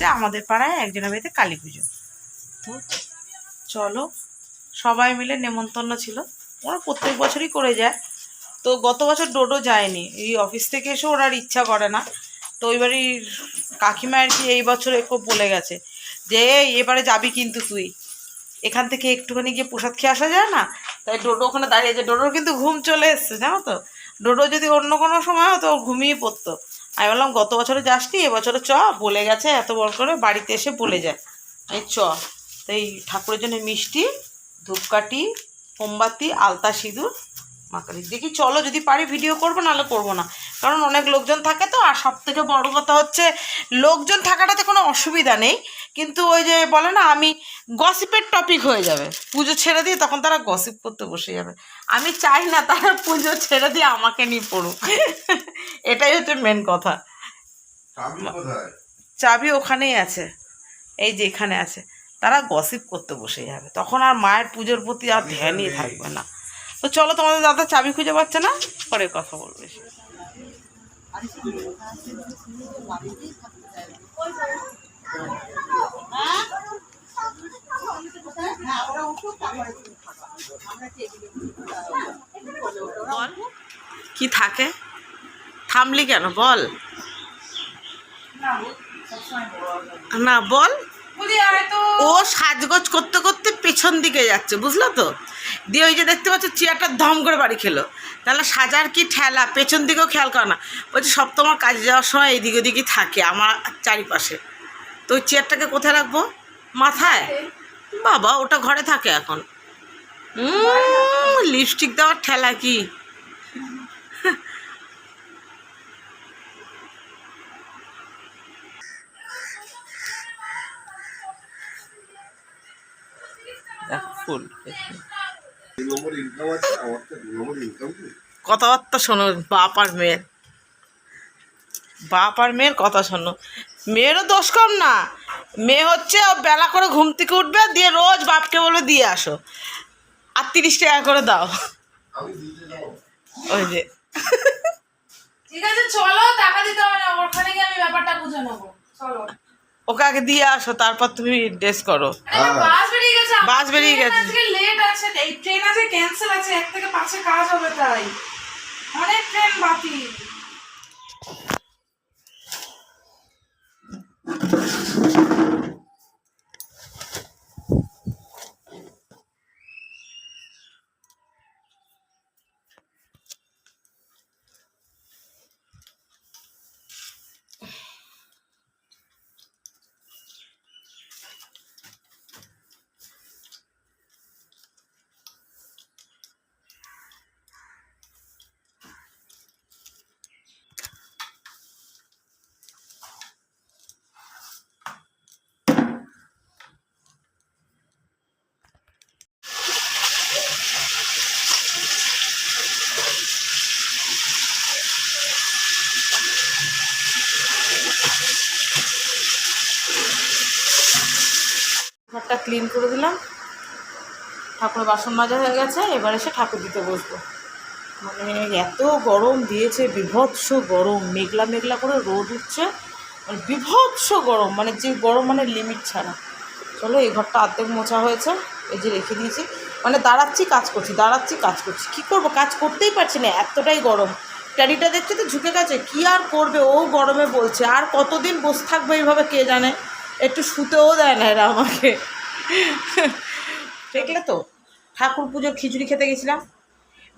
হচ্ছে আমাদের পাড়ায় একজনের বাড়িতে কালী পুজো। চলো সবাই মিলে নেমন্তন্ন ছিল। ওরা প্রত্যেক বছরই করে যায়। তো গত বছর ডোডো যায়নি। এই অফিস থেকে এসে ওরা আর ইচ্ছা করে না। তো ওই বাড়ির কাকিমা আর কি এই বছর একটু বলে গেছে যে "এই, এবারে যাবি কিন্তু তুই। এখান থেকে একটুখানি গিয়ে প্রসাদ খেয়ে আসা যায় না? তাই ডোডো ওখানে দাঁড়িয়ে আছে। ডোডোর কিন্তু ঘুম চলে এসছে জানো তো? ডোডো যদি অন্য কোনো সময় হতো ঘুমিয়ে পড়তো। আমি বললাম, গত বছরে যাসনি, এবছরে চ, বলে গেছে, এত বড় করে বাড়িতে এসে বলে যায় এই চ। এই ঠাকুরের জন্য মিষ্টি, ধূপকাঠি, মোমবাতি, আলতা সিঁদুর মাকারি দেখি চলো যদি পারি ভিডিও করব নাহলে করব না। কারণ অনেক লোকজন থাকে তো আর সব থেকে বড় কথা হচ্ছে লোকজন থাকাটাতে কোনো অসুবিধা নেই। কিন্তু ওই যে বলে না আমি গসিপের টপিক হয়ে যাবে। পুজো ছেড়ে দিয়ে তখন তারা গসিপ করতে বসে যাবে। আমি চাই না তারা পুজো ছেড়ে দিয়ে আমাকে নিয়ে পড়ুক। এটাই হচ্ছে মেন কথা। চাবি চাবি ওখানেই আছে। এই যে এখানে আছে। তারা গসিপ করতে বসে যাবে। তখন আর মায়ের পুজোর প্রতি আর ধ্যানই থাকবে না। তো চলো তোমাদের দাদা চাবি খুঁজে পাচ্ছে না? পরে কথা বলবে। বল কি থাকে? থামলি কেন? বল। না, বল। ও সাজগোজ করতে করতে পেছন দিকে যাচ্ছে, বুঝলো তো? দিয়ে ওই যে দেখতে পাচ্ছ, চেয়ারটা ধম করে বাড়ি খেলো। তাহলে সাজার কি ঠেলা? পেছন দিকেও খেয়াল করে না। বলছে সব তোমার কাজে যাওয়ার সময় এইদিকে ওদিকই থাকে আমার চারিপাশে। তো ওই চেয়ারটাকে কোথায় রাখব? মাথায়? বাবা, ওটা ঘরে থাকে এখন। লিপস্টিক দেওয়ার ঠেলা কি? ফুল। কথাবার্তা শোনো, বাপ আর মেয়ের। বাপ আর মেয়ের কথা শোনো। মেয়েরও দোষ কম না। মেয়ে হচ্ছে বেলা করে ঘুম থেকে উঠবে, দিয়ে রোজ বাপকে বলে দিয়ে আসো। আর তিরিশ টাকা করে দাও। ওই যে। ঠিক আছে, চলো, টাকা দিতে হবে না, ওখানে গিয়ে আমি ব্যাপারটা বুঝে নেব। চলো। ওকে আগে দিয়ে আসো তারপর তুমি ড্রেস করো। বাস বেরিয়ে গেছে বাস বেরিয়ে গেছে। আজকে লেট আছে এই ট্রেন আছে ক্যান্সেল আছে এক থেকে পাঁচে কাজ হবে তাই। অনেক ট্রেন বাতিল ঘরটা ক্লিন করে দিলাম। ঠাকুরের বাসন মাজা হয়ে গেছে, এবার এসে ঠাকুর দিতে বসবো। মানে এত গরম দিয়েছে, বিভৎস গরম, মেঘলা মেঘলা করে রোদ উঠছে মানে বিভৎস গরম মানে যে গরম মানে লিমিট ছাড়া। চলো, এই ঘরটা অর্ধেক মোছা হয়েছে, এই যে রেখে দিয়েছি। মানে দাঁড়াচ্ছি, কাজ করছি, দাঁড়াচ্ছি, কাজ করছি। কী করব? কাজ করতেই পারছি না, এতটাই গরম। ট্যাডিটা দেখছে তো ঝুঁকে গেছে, কী আর করবে? ও গরমে বলছে, আর কতদিন বসে থাকবে এইভাবে কে জানে? একটু শুতেও দেয় না এরা আমাকে। দেখলে তো, ঠাকুর পুজোর খিচুড়ি খেতে গেছিলাম।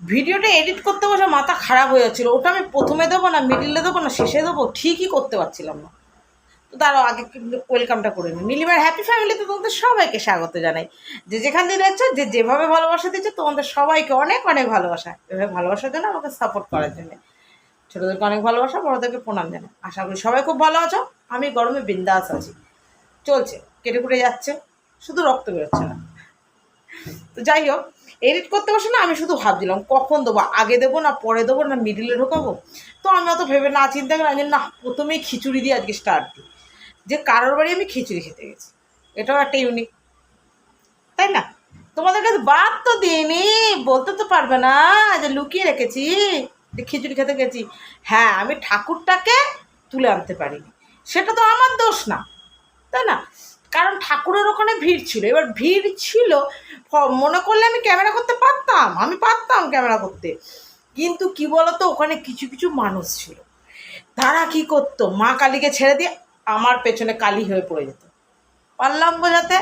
ভিডিওটা এডিট করতে বসে মাথা খারাপ হয়ে যাচ্ছিল। ওটা আমি প্রথমে দেবো না মিডিলে দেবো না, শেষে দেবো? ঠিকই করতে পারছিলাম না। তো তারাও আগে ওয়েলকামটা করে নিই নীলিমার হ্যাপি ফ্যামিলিতে তোমাদের সবাইকে স্বাগত জানাই। যে যেখান দিয়ে দেখছ যে যেভাবে ভালোবাসা দিচ্ছে, তোমাদের সবাইকে অনেক অনেক ভালোবাসা। এভাবে ভালোবাসার জন্য আমাকে সাপোর্ট করার জন্য। ছোটোদেরকে অনেক ভালোবাসা, বড়োদেরকে প্রণাম জানাই। আশা করি সবাই খুব ভালো আছো। আমি গরমে বিন্দাস আছি। চলছে, কেটে কুটে যাচ্ছে। শুধু রক্ত বেরোচ্ছে না। তো যাই হোক এডিট করতে বসে না আমি শুধু ভাবছিলাম, কখন দেবো? আগে দেবো না পরে দেবো না মিডিলে ঢোকাবো? তো আমি অত ভেবে না চিন্তা করে আমি না, প্রথমেই খিচুড়ি দিয়ে আজকে স্টার্ট দিই। যে কারোর বাড়ি আমি খিচুড়ি খেতে গেছি। এটাও একটা ইউনিক তাই না? তোমাদের কাছে বাদ তো দিইনি, বলতে তো পারবে না যে লুকিয়ে রেখেছি, যে খিচুড়ি খেতে গেছি। হ্যাঁ আমি ঠাকুরটাকে তুলে আনতে পারিনি। সেটা তো আমার দোষ না। তাই না? কারণ ঠাকুরের ওখানে ভিড় ছিল। এবার ভিড় ছিল মনে করলে আমি ক্যামেরা করতে পারতাম, আমি পারতাম ক্যামেরা করতে। কিন্তু কি বলতো, ওখানে কিছু কিছু মানুষ ছিল। তারা কি করতো, মা কালীকে ছেড়ে দিয়ে আমার পেছনে কালী হয়ে পড়ে যেত। পারলাম বোঝাতে?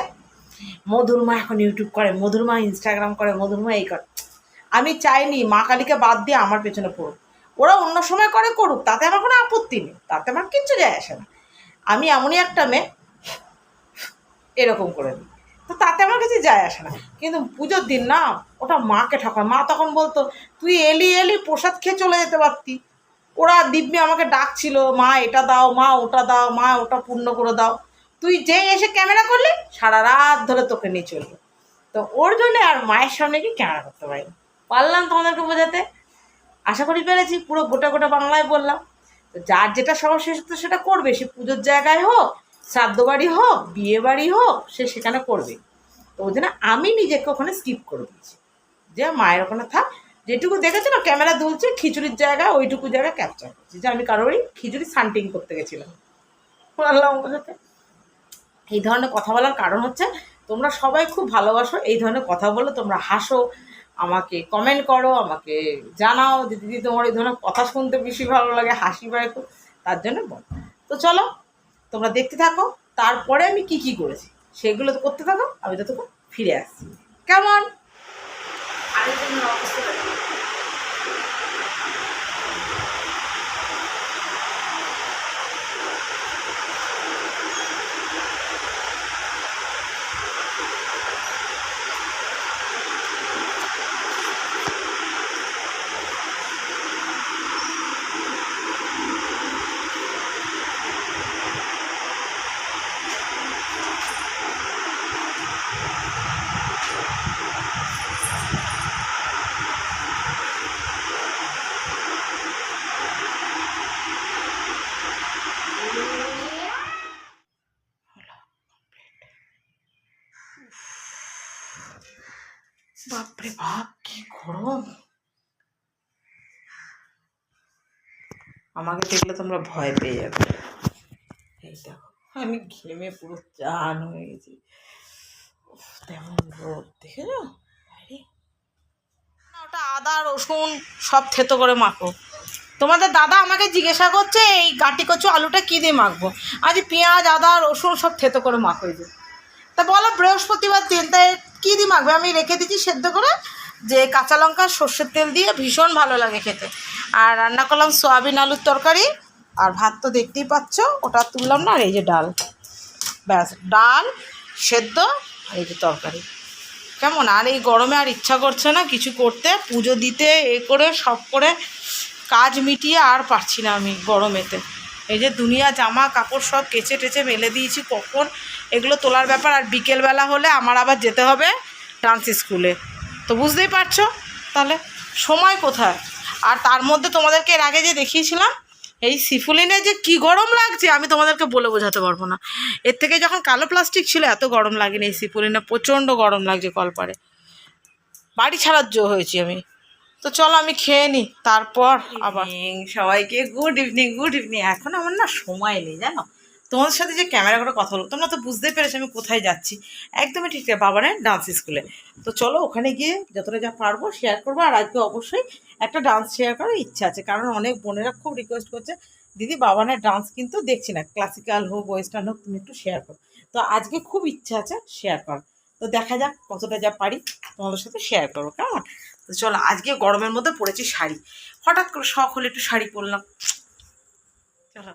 মধুর মা এখন ইউটিউব করে, মধুর মা ইনস্টাগ্রাম করে, মধুর মা এই করে। আমি চাইনি মা কালীকে বাদ দিয়ে আমার পেছনে পড়ুক। ওরা অন্য সময় করে করুক, তাতে আমার কোনো আপত্তি নেই, তাতে আমার কিচ্ছু যায় আসে না। আমি এমনই একটা মেয়ে এরকম করে দিই। তো তাতে আমার কাছে যায় আসে না। কিন্তু পুজোর দিন না, ওটা মাকে ঠকায়। মা তখন বলতো, তুই এলি এলি, প্রসাদ খেয়ে চলে যেতে পারতি। ওরা দিব্যি আমাকে ডাকছিল, মা, এটা দাও, মা, ওটা দাও, মা, ওটা পূর্ণ করে দাও। তুই যে এসে ক্যামেরা করলি, সারা রাত ধরে তোকে নিয়ে চলবে। তো ওর জন্য আর মায়ের সামনে কি ক্যামেরা করতে পারি পারলাম তোমাদেরকে বোঝাতে? আশা করি পেরেছি, পুরো গোটা গোটা বাংলায় বললাম। তো যার যেটা সমস্যা তো সেটা করবে। সে পুজোর জায়গায় হোক শ্রাদ্ধ বাড়ি হোক বিয়ে বাড়ি হোক, সে সেখানে করবে। তো ওই জন্য আমি নিজেকে ওখানে স্কিপ করে দিয়েছি। যে মায়ের ওখানে থাক, যেটুকু দেখেছ না ক্যামেরা দুলছে, খিচুড়ির জায়গায় ওইটুকু জায়গায় ক্যাপচার করছি। যে আমি কারোরই খিচুড়ি সান্টিং করতে গেছিলাম। বললাম বোঝাতে এই ধরনের কথা বলার কারণ হচ্ছে, তোমরা সবাই খুব ভালোবাসো, এই ধরনের কথা বলো তোমরা হাসো, আমাকে কমেন্ট করো, আমাকে জানাও যে দিদি তোমার এই ধরনের কথা শুনতে বেশি ভালো লাগে, হাসি পায় খুব, তার জন্য বল। তো চলো তোমরা দেখতে থাকো, তারপরে আমি কি কি করেছি। সেগুলো তো করতে থাকো, আমি তো তোমার ফিরে আসছি। কেমন? আরেকজনের অবস্থা দেখো। বাপরে বাপ কি গরম আমাকে দেখলে তোমরা ভয় পেয়ে যাবে। এই দেখো আমি ঘেমে পুরো চান হয়ে গেছি। তেমন রোদ দেখে? না, ওটা আদা রসুন সব থেতো করে মাখো। তোমাদের দাদা আমাকে জিজ্ঞাসা করছে এই গাটি কচু আলুটা কী দিয়ে মাখবো? আজ পেঁয়াজ আদা রসুন সব থেতো করে মাখো যে। তা বলো বৃহস্পতিবার দিন তাই কী দিয়ে মাখবে? আমি রেখে দিচ্ছি সেদ্ধ করে যে কাঁচা লঙ্কা, সর্ষের তেল দিয়ে ভীষণ ভালো লাগে খেতে। আর রান্না করলাম সোয়াবিন আলুর তরকারি। আর ভাত তো দেখতেই পাচ্ছ, ওটা তুললাম না, আর এই যে ডাল। ব্যাস, ডাল, সেদ্ধ, আর এই যে তরকারি। কেমন? আর এই গরমে আর ইচ্ছা করছে না কিছু করতে। পুজো দিতে, এ করে, সব করে কাজ মিটিয়ে আর পারছি না আমি গরমেতে। এই যে দুনিয়া, জামা, কাপড় সব কেচে টেচে মেলে দিয়েছি কখন? এগুলো তোলার ব্যাপার। আর বিকেলবেলা হলে আমার আবার যেতে হবে ডান্স স্কুলে। তো বুঝতেই পারছ? তাহলে সময় কোথায়? আর তার মধ্যে তোমাদেরকে এর আগে যে দেখিয়েছিলাম, এই সিফুলিনে যে কি গরম লাগছে, আমি তোমাদেরকে বলে বোঝাতে পারব না। এর থেকে যখন কালো প্লাস্টিক ছিল, এত গরম লাগেনি এই সিফুলিনে, প্রচণ্ড গরম লাগছে কলপারে। বাড়ি ছাড়ার জো হয়েছি আমি। তো চলো আমি খেয়ে নিই তারপর আবার। সবাইকে গুড ইভিনিং গুড ইভিনিং এখন আমার না সময় নেই, জানো? তোমাদের সাথে যে ক্যামেরা করে কথা বলব, তোমরা তো বুঝতেই পেরেছ আমি কোথায় যাচ্ছি। একদমই ঠিক বাবানের ডান্স স্কুলে তো চলো ওখানে গিয়ে যতটা যা পারব শেয়ার করব, আর আজকে অবশ্যই একটা ডান্স শেয়ার করার ইচ্ছা আছে, কারণ অনেক বোনেরা খুব রিকোয়েস্ট করছে, দিদি বাবানের ডান্স কিন্তু দেখছি না ক্লাসিক্যাল হোক ওয়েস্টার্ন হোক, তুমি একটু শেয়ার করো। তো আজকে খুব ইচ্ছা আছে শেয়ার করার। তো দেখা যাক কতটা যা পারি তোমাদের সাথে শেয়ার করব, কেমন? তো চলো আজকে গরমের মধ্যে পড়েছি শাড়ি। হঠাৎ করে শখ হলে একটু শাড়ি পরলাম। চলো।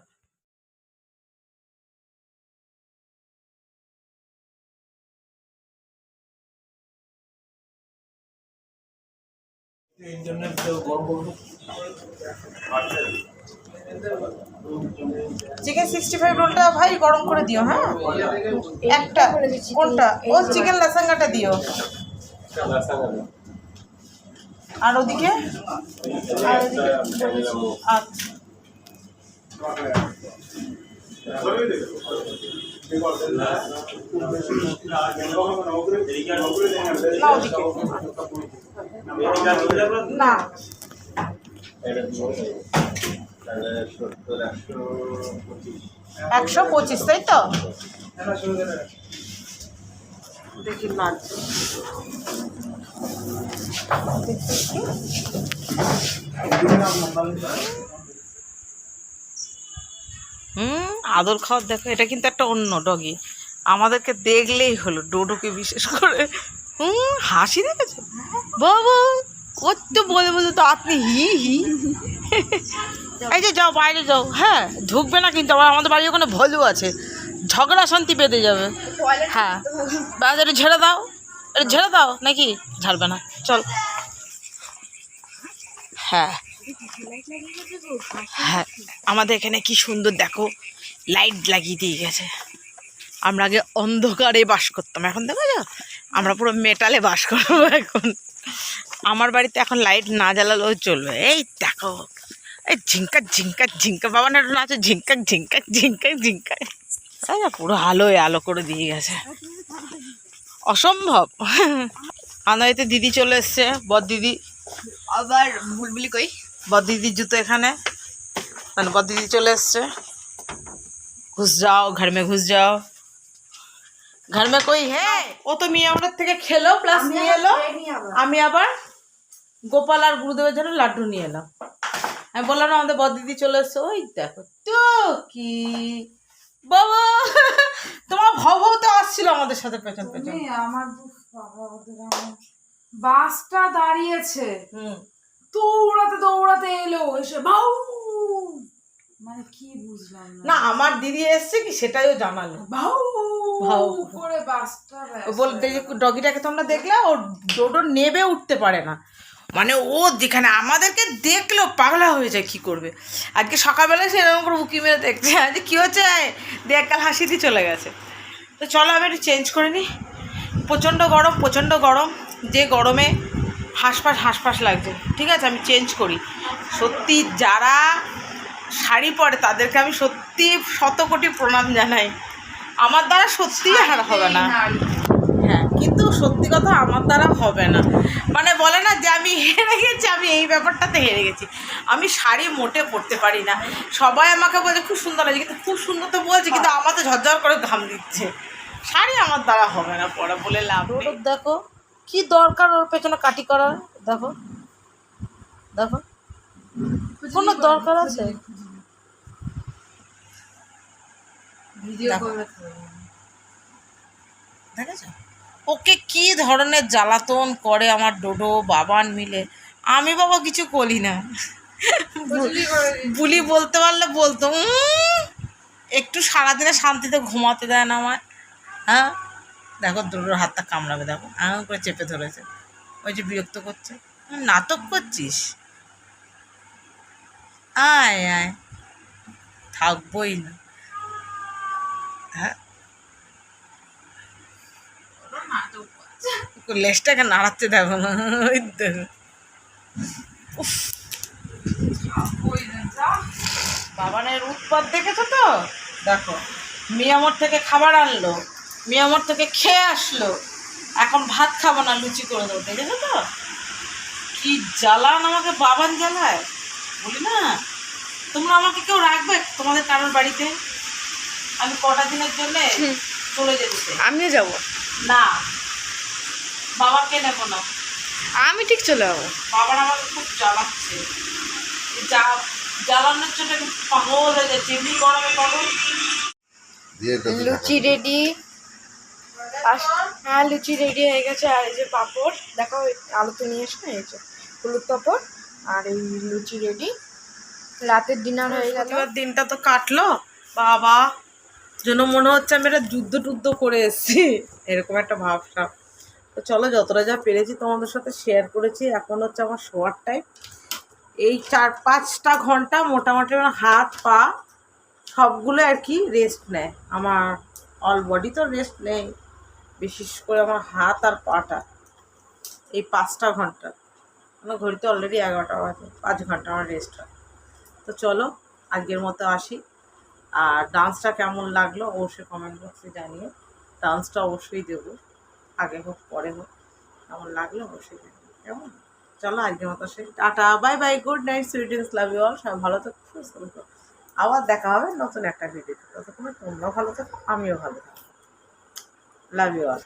চিকেন সিক্সটি ফাইভ রোলটা ভাই গরম করে দিও হ্যাঁ? একটা। কোনটা? ও চিকেন লাসাঙ্গাটা দিও। আর ওদিকে? আর আচ্ছা। একশো পঁচিশ, তাই তো? হুম, আদর খাওয়ার দেখো, এটা কিন্তু একটা অন্য ডগি আমাদেরকে দেখলেই হলো, ডোডোকে বিশেষ করে। হুম, হাসি দেখেছ? বাবা, কত বলে বলে তো আপনি হি হি। এই যে যাও, বাইরে যাও। হ্যাঁ ঢুকবে না কিন্তু, আবার আমাদের বাড়ির ওখানে ভলু আছে। ঝগড়া শান্তি পেতে যাবে। হ্যাঁ বাজারে ঝেড়ে দাও। এটা ঝেড়ে দাও, নাকি? ঝাড়বে না। চল। হ্যাঁ। হ্যাঁ আমাদের এখানে কি সুন্দর, দেখো। লাইট লাগিয়ে দিয়ে গেছে। আমরা আগে অন্ধকারে বাস করতাম। এখন দেখো যা আমরা পুরো মেটালে বাস করব এখন। আমার বাড়িতে এখন লাইট না জ্বালালেও চলবে। এই দেখো এই ঝিঙ্কা ঝিঙ্কা ঝিঙ্কা বাবা না নাচো ঝিঙ্কাক ঝিঙ্কাক ঝিঙ্কাক ঝিঙ্কাক তাই না পুরো আলোয় আলো করে দিয়ে গেছে। অসম্ভব। আনাইতে দিদি চলে এসছে বদ দিদি। আবার বুলবুলি কই? বদ দিদির জুতো এখানে। মানে বদ দিদি চলে এসছে। ঘুষ যাও ঘর মে ঘুষ যাও। ঘর মে কই হে ও তো মিয়ামরের থেকে খেলো প্লাস নিয়ে এলো। আমি আবার গোপাল আর গুরুদেবের জন্য লাড্ডু নিয়ে এলাম। আমি বললাম না আমাদের বদ দিদি চলে এসছে। ওই দেখো তো কি বাবা তোমার ভব তো আসছিল আমাদের সাথে পেছন পেছন। আমার উফ বাবা, ওদের আমার- বাসটা দাঁড়িয়েছে। হুম। দৌড়াতে দৌড়াতে এলো এসে বাউ! মানে কি বুঝলাম না। আমার দিদি এসছে কি সেটাইও জানালো। করে বাসটা ও বলতে যে ডগিটাকে তোমরা দেখলে ও ডোডো নেবে উঠতে পারে না। মানে ও যেখানে আমাদেরকে দেখল পাগলা হয়ে যায় কি করবে? আজকে সকালবেলায় সে এরকম করে উকি মেরে দেখছে আজকে কী হচ্ছে? দেখ কাল হাসি দিয়ে চলে গেছে। তো চলো আমি একটু চেঞ্জ করে নিই প্রচণ্ড গরম প্রচণ্ড গরম। যে গরমে হাঁসফাঁস হাঁসফাঁস লাগছে। ঠিক আছে আমি চেঞ্জ করি। সত্যি যারা শাড়ি পরে তাদেরকে আমি সত্যি শত কোটি প্রণাম জানাই। আমার দ্বারা সত্যিই হার হবে না। হ্যাঁ কিন্তু সত্যি কথা আমার দ্বারা হবে না। মানে বলে না যে আমি হেরে গেছি আমি এই ব্যাপারটাতে হেরে গেছি। আমি শাড়ি মোটে পরতে পারি না। সবাই আমাকে বলে খুব সুন্দর লাগছে। কিন্তু খুব সুন্দর তো বলছে কিন্তু আমার তো ঝরঝর করে ঘাম দিচ্ছে। শাড়ি আমার দ্বারা হবে না পরা বলে লাভ। দেখো কি দরকার ওর পেছনে কাটি করার? দেখো। দেখো। কোনো দরকার আছে? ওকে কি ধরনের জ্বালাতন করে আমার ডোডো বাবান মিলে? আমি বাবা কিছু করি না। বুলি বলতে পারলে বলতো "উম, একটু সারাদিনে শান্তিতে ঘুমাতে দেয় না আমায়। হ্যাঁ? দেখো ডোডোর হাতটা কামড়াবে দেখো। এমন করে চেপে ধরেছে। ওই যে বিরক্ত করছে। নাটক করছিস? আয় আয়। থাকবোই না। হ্যাঁ? লেজটাকে নাড়াচ্ছে দেখো না ওই দেখো বাবানের উৎপাত দেখেছ তো? দেখো মিয়ামর থেকে খাবার আনলো মিয়ামর থেকে খেয়ে আসলো। এখন ভাত খাব না, লুচি করে দেবো, দেখেছ তো? কি জ্বালান আমাকে বাবান জ্বালায়। বলি না? তোমরা আমাকে কেউ রাখবে? তোমাদের কারোর বাড়িতে? আমি কটা দিনের জন্যে চলে যেতে চাই। আমিও যাব। না। বাবাকে নেব না। আমি ঠিক চলে যাব। বাবার আমাকে খুব জ্বালাচ্ছে। যা জ্বালানোর জন্য আমি পাগল হয়ে যাচ্ছে। এমনি গরমে পাগল। তো লুচি রেডি হ্যাঁ লুচি রেডি হয়ে গেছে। আর এই যে পাঁপড়। দেখো ওই আলুতে নিয়ে এসো এই যে হলুদ পাঁপড়। আর এই লুচি রেডি রাতের ডিনার হয়ে গেল। দিনটা তো কাটলো। বাবা, যেন মনে হচ্ছে আমি একটা যুদ্ধ টুদ্ধ করে এসেছি। এরকম একটা ভাবটা। তো চলো, যতটা যা পেরেছি তোমাদের সাথে শেয়ার করেছি। এখন হচ্ছে আমার শোয়ার টাইম এই চার পাঁচটা ঘণ্টা মোটামুটি আমার হাত, পা সবগুলো আর কি রেস্ট নেয়। আমার অল বডি তো রেস্ট নেই। বিশেষ করে আমার হাত আর পাটা। এই পাঁচটা ঘণ্টা। আমার ঘড়িতে অলরেডি এগারোটা বাজে, পাঁচ ঘণ্টা আমার রেস্ট হয়। তো চলো, আজকের মতো আসি। আর ডান্সটা কেমন লাগল অবশ্যই কমেন্ট বক্সে জানিয়ে ডান্সটা অবশ্যই দেবো। আগে হোক, পরে হোক, কেমন লাগল অবশ্যই জানিয়ে। কেমন? চলো, আজকের মতো শেষ tata bye bye good night sweetness love you all সবাই ভালো থাকো, সুস্থ থাকো। আবার দেখা হবে নতুন একটা ভিডিও ততক্ষণে তোমরাও ভালো থাকো, আমিও ভালো থাকো। লাভ ইউ অল